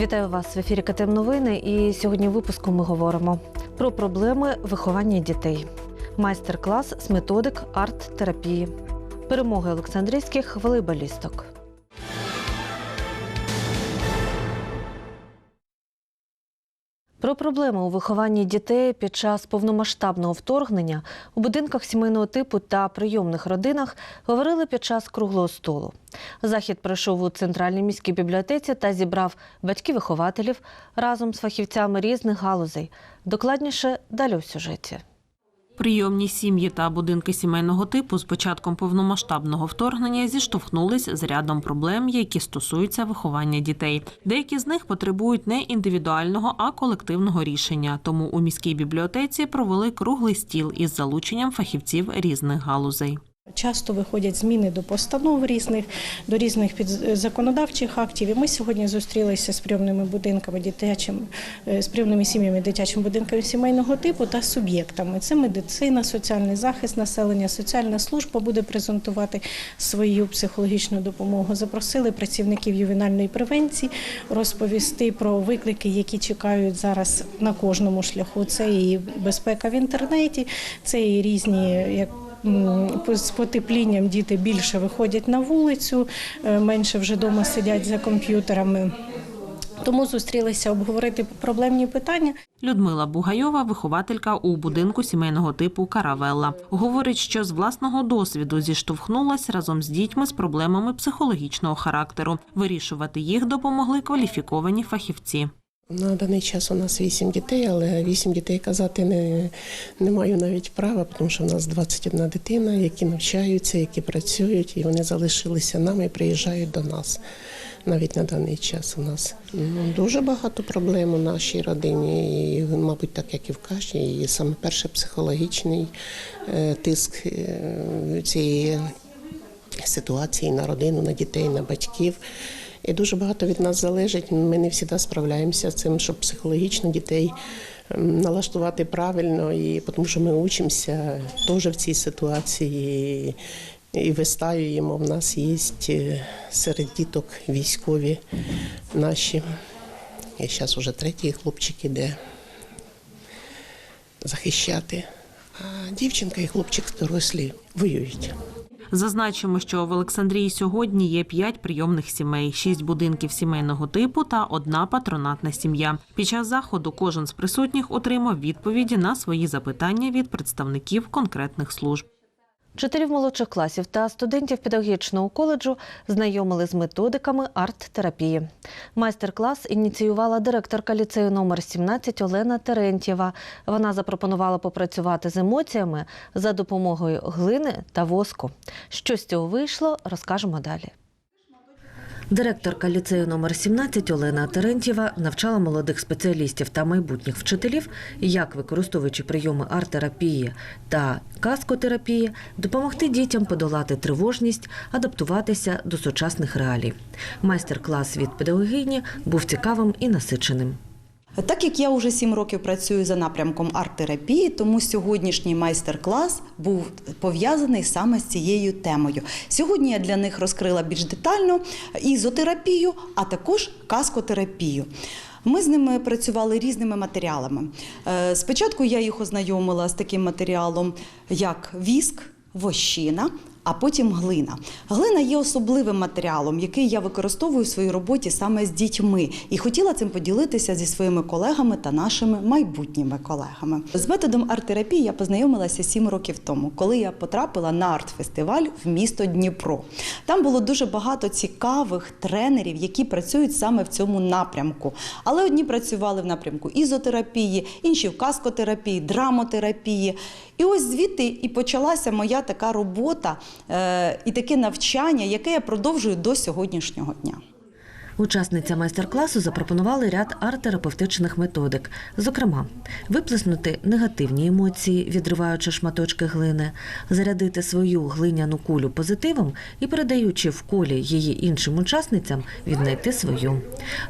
Вітаю вас в ефірі КТМ Новини. І сьогодні в випуску ми говоримо про проблеми виховання дітей, майстер-клас з методик арт-терапії, перемоги олександрійських волейболісток. Проблеми у вихованні дітей під час повномасштабного вторгнення у будинках сімейного типу та прийомних родинах говорили під час круглого столу. Захід пройшов у центральній міській бібліотеці та зібрав батьків-вихователів разом з фахівцями різних галузей. Докладніше далі у сюжеті. Прийомні сім'ї та будинки сімейного типу з початком повномасштабного вторгнення зіштовхнулись з рядом проблем, які стосуються виховання дітей. Деякі з них потребують не індивідуального, а колективного рішення. Тому у міській бібліотеці провели круглий стіл із залученням фахівців різних галузей. Часто виходять зміни до постанов різних, до різних законодавчих актів. І ми сьогодні зустрілися з прийомними будинками дитячим, е, з прийомними сім'ями дитячим будинками сімейного типу та суб'єктами. Це медицина, соціальний захист населення, соціальна служба буде презентувати свою психологічну допомогу. Запросили працівників ювенальної превенції розповісти про виклики, які чекають зараз на кожному шляху. Це і безпека в інтернеті, це і різні як з потеплінням діти більше виходять на вулицю, е, менше вже вдома сидять за комп'ютерами. Тому зустрілися обговорити проблемні питання. Людмила Бугайова, вихователька у будинку сімейного типу Каравелла, говорить, що з власного досвіду зіштовхнулась разом з дітьми з проблемами психологічного характеру. Вирішувати їх допомогли кваліфіковані фахівці. На даний час у нас вісім дітей, але вісім дітей казати не, не маю навіть права, тому що в нас 21 дитина, які навчаються, які працюють, і вони залишилися нами і приїжджають до нас. Навіть на даний час у нас ну, дуже багато проблем у нашій родині, і, мабуть, так як і в кожній. І саме перше психологічний е, тиск е, цієї ситуації на родину, на дітей, на батьків. І дуже багато від нас залежить. Ми не завжди справляємося з цим, щоб психологічно дітей ем, налаштувати правильно, і тому що ми учимося теж в цій ситуації. І вистаюємо. В нас є е, серед діток військові наші. І зараз вже третій хлопчик іде захищати. Дівчинка і хлопчик дорослі воюють. Зазначимо, що в Олександрії сьогодні є п'ять прийомних сімей, шість будинків сімейного типу та одна патронатна сім'я. Під час заходу кожен з присутніх отримав відповіді на свої запитання від представників конкретних служб. Вчителів молодших класів та студентів педагогічного коледжу знайомили з методиками арт-терапії. Майстер-клас ініціювала директорка ліцею номер 17 Олена Терентєва. Вона запропонувала попрацювати з емоціями за допомогою глини та воску. Що з цього вийшло, розкажемо далі. Директорка ліцею номер 17 Олена Терентьєва навчала молодих спеціалістів та майбутніх вчителів, як використовуючи прийоми арт-терапії та каскотерапії, допомогти дітям подолати тривожність, адаптуватися до сучасних реалій. Майстер-клас від педагогині був цікавим і насиченим. Так як я вже сім років працюю за напрямком арт-терапії, тому сьогоднішній майстер-клас був пов'язаний саме з цією темою. Сьогодні я для них розкрила більш детально ізотерапію, а також каскотерапію. Ми з ними працювали різними матеріалами. Е, Спочатку я їх ознайомила з таким матеріалом, як віск, вощина. А потім глина. Глина є особливим матеріалом, який я використовую в своїй роботі саме з дітьми, і хотіла цим поділитися зі своїми колегами та нашими майбутніми колегами. З методом арт-терапії я познайомилася сім років тому, коли я потрапила на арт-фестиваль в місто Дніпро. Там було дуже багато цікавих тренерів, які працюють саме в цьому напрямку. Але одні працювали в напрямку ізотерапії, інші в каскотерапії, драмотерапії. І ось звідти і почалася моя така робота і таке навчання, яке я продовжую до сьогоднішнього дня. Учасниця майстер-класу запропонували ряд арт-терапевтичних методик, зокрема, виплеснути негативні емоції, відриваючи шматочки глини, зарядити свою глиняну кулю позитивом і передаючи в колі її іншим учасницям, віднайти свою.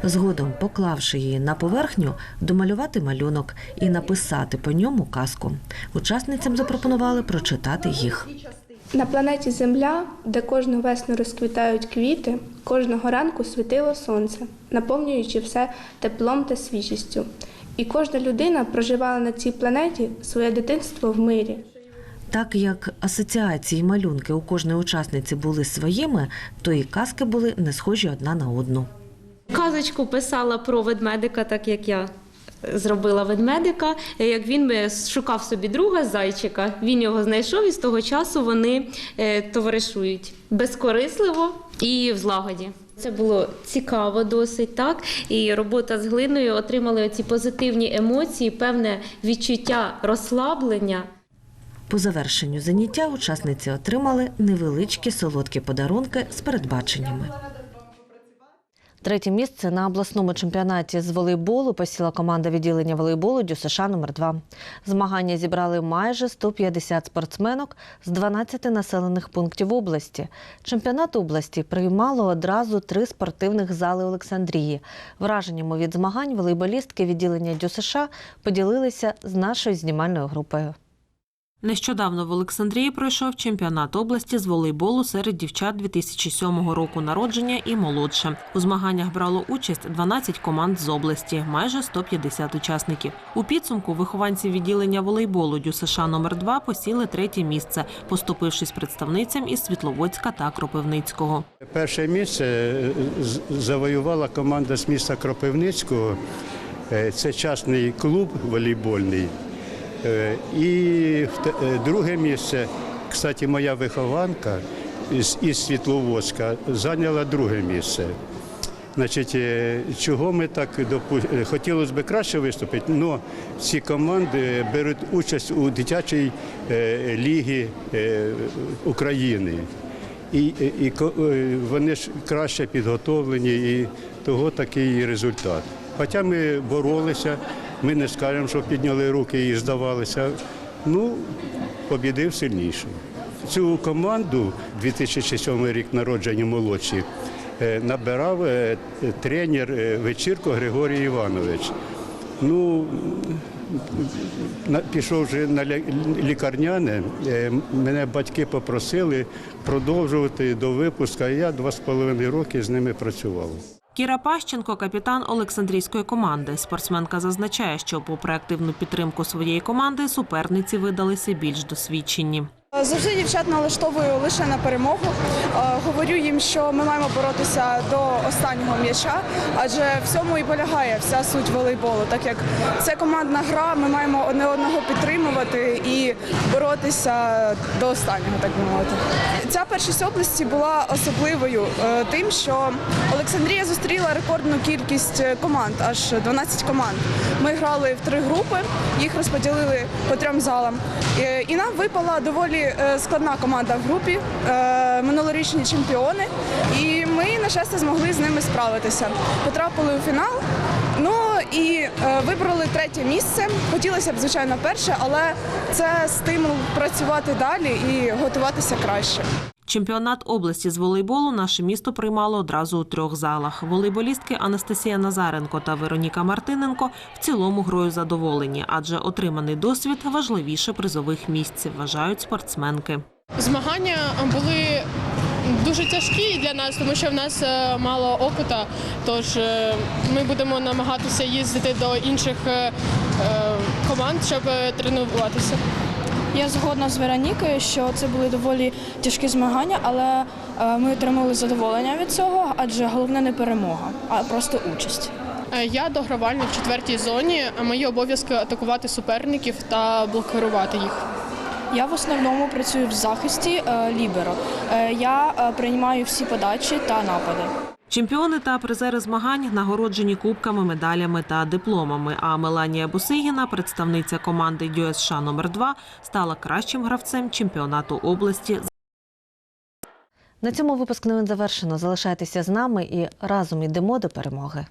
Згодом, поклавши її на поверхню, домалювати малюнок і написати по ньому казку. Учасницям запропонували прочитати їх. На планеті Земля, де кожну весну розквітають квіти, Кожного ранку світило сонце, наповнюючи все теплом та свіжістю. І кожна людина проживала на цій планеті своє дитинство в мирі. Так як асоціації малюнки у кожної учасниці були своїми, то і казки були не схожі одна на одну. Казочку писала про ведмедика, так як я зробила ведмедика. Як він шукав собі друга зайчика, він його знайшов, і з того часу вони е, товаришують безкорисливо і в злагоді. Це було цікаво досить, так. І робота з глиною отримали оці позитивні емоції, певне відчуття розслаблення. По завершенню заняття учасниці отримали невеличкі солодкі подарунки з передбаченнями. Третє місце на обласному чемпіонаті з волейболу посіла команда відділення волейболу ДЮСШ номер 2 Змагання зібрали майже 150 спортсменок з 12 населених пунктів області. Чемпіонат області приймало одразу три спортивних зали Олександрії. Враженнями від змагань волейболістки відділення ДЮСШ поділилися з нашою знімальною групою. Нещодавно в Олександрії пройшов чемпіонат області з волейболу серед дівчат 2007 року народження і молодше. У змаганнях брало участь 12 команд з області, майже 150 учасників. У підсумку вихованці відділення волейболу ДЮСШ номер 2 посіли третє місце, поступившись представницям із Світловодська та Кропивницького. Перше місце е, завоювала команда з міста Кропивницького. Е, Це частний клуб волейбольний. Е, І е, друге місце, кстати, моя вихованка із, Світловодська зайняла друге місце. Значить, е, чого ми так допу... е, хотілося б краще виступити, але ці команди беруть участь у дитячій лігі України. І, і, вони ж краще підготовлені, і того такий результат. Хоча ми боролися, ми не скажемо, що підняли руки і здавалися. Ну, побідив сильніший. Цю команду 2007 рік народження молодші е, набирав е, тренер е, Вечірко Григорій Іванович. Ну, пішов вже на лікарняне, мене батьки попросили продовжувати до випуску, а я два з половиною роки з ними працював. Кіра Пащенко, капітан Олександрійської команди. Спортсменка зазначає, що попри активну підтримку своєї команди, суперниці видалися більш досвідчені. Завжди дівчат налаштовую лише на перемогу. Е, Говорю їм, що ми маємо боротися до останнього м'яча, адже в цьому і полягає вся суть волейболу. Так як це командна гра, ми маємо одне одного підтримувати і боротися до останнього, так би мовити. Ця першість області була особливою е, тим, що Олександрія зустріла рекордну кількість е, команд, аж 12 команд. Ми грали в три групи, їх розподілили по трьом залам. І нам випала доволі е, складна команда в групі, е, минулорічні чемпіони. І ми, на щастя, змогли з ними справитися. Потрапили у фінал. Ну і е, вибрали третє місце. Хотілося б, звичайно, перше, але це стимул працювати далі і готуватися краще. Чемпіонат області з волейболу наше місто приймало одразу у трьох залах. Волейболістки Анастасія Назаренко та Вероніка Мартиненко в цілому грою задоволені, адже отриманий досвід важливіше призових місць, вважають спортсменки. Змагання були дуже тяжкі для нас, тому що в нас е, мало опита. Тож е, ми будемо намагатися їздити до інших е, команд, щоб тренуватися. Я згодна з Веронікою, що це були доволі тяжкі змагання, але е, ми отримали задоволення від цього, адже головне не перемога, а просто участь. Е, Я догравальник в четвертій зоні. Мої обов'язки атакувати суперників та блокувати їх. Я в основному працюю в захисті е, ліберо. Я приймаю всі подачі та напади. Чемпіони та призери змагань нагороджені кубками, медалями та дипломами. А Меланія Бусигіна, представниця команди ДЮСШ номер 2 стала кращим гравцем чемпіонату області На цьому випуск новин завершено. Залишайтеся з нами і разом йдемо до перемоги.